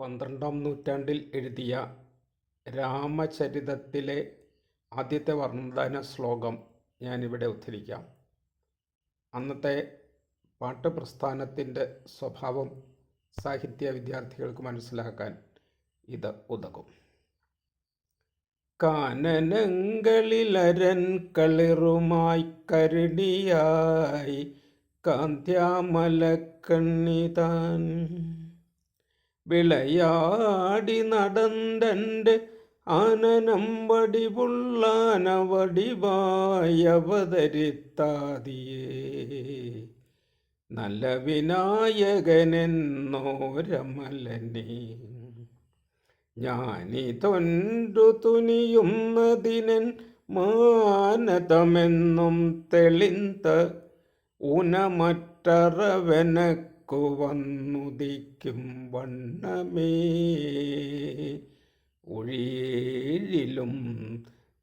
പന്ത്രണ്ടാം നൂറ്റാണ്ടിൽ എഴുതിയ രാമചരിതത്തിലെ ആദ്യത്തെ വർണന ശ്ലോകം ഞാനിവിടെ ഉദ്ധരിക്കാം. അന്നത്തെ പാട്ട് പ്രസ്ഥാനത്തിന്റെ സ്വഭാവം സാഹിത്യ വിദ്യാർത്ഥികൾക്ക് മനസ്സിലാക്കാൻ ഇത് ഉതകും. കാനനങ്ങളിലരൻ കളിറുമായി കരടിയായി കാന്ത്യാമലക്കണ്ണിതാൻ വിളയാടി നടന്തന്റെ ആനനം വടിവുള്ളാനവടിവായി അവതരിത്താതിയേ നല്ല വിനായകനെന്നോരമലനെ. ഞാനിതൊണ്ടു തുനിയുന്നതിനൻ മാനതമെന്നും തെളിന്ത ഊനമറ്ററവനക്കു വന്നുദിക്കും വണ്ണമേ. ഒഴിയിലും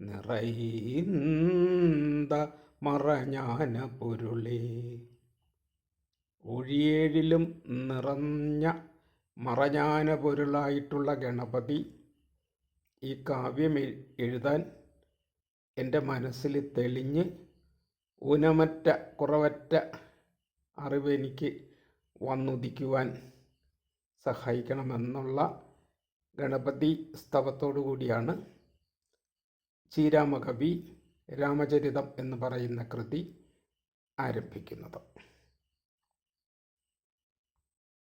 നിറയുന്ന മറഞ്ഞാന പൊരുളേ ഒഴിയേഴിലും നിറഞ്ഞ മറഞ്ഞാന പൊരുളായിട്ടുള്ള ഗണപതി ഈ കാവ്യം എഴ്- എഴുതാൻ എന്റെ മനസ്സിൽ തെളിഞ്ഞ് ഊനമറ്റ കുറവറ്റ അറിവ് എനിക്ക് വന്നുദിക്കുവാൻ സഹായിക്കണമെന്നുള്ള ഗണപതി സ്തവത്തോടു കൂടിയാണ് ശ്രീരാമകവി രാമചരിതം എന്ന് പറയുന്ന കൃതി ആരംഭിക്കുന്നത്.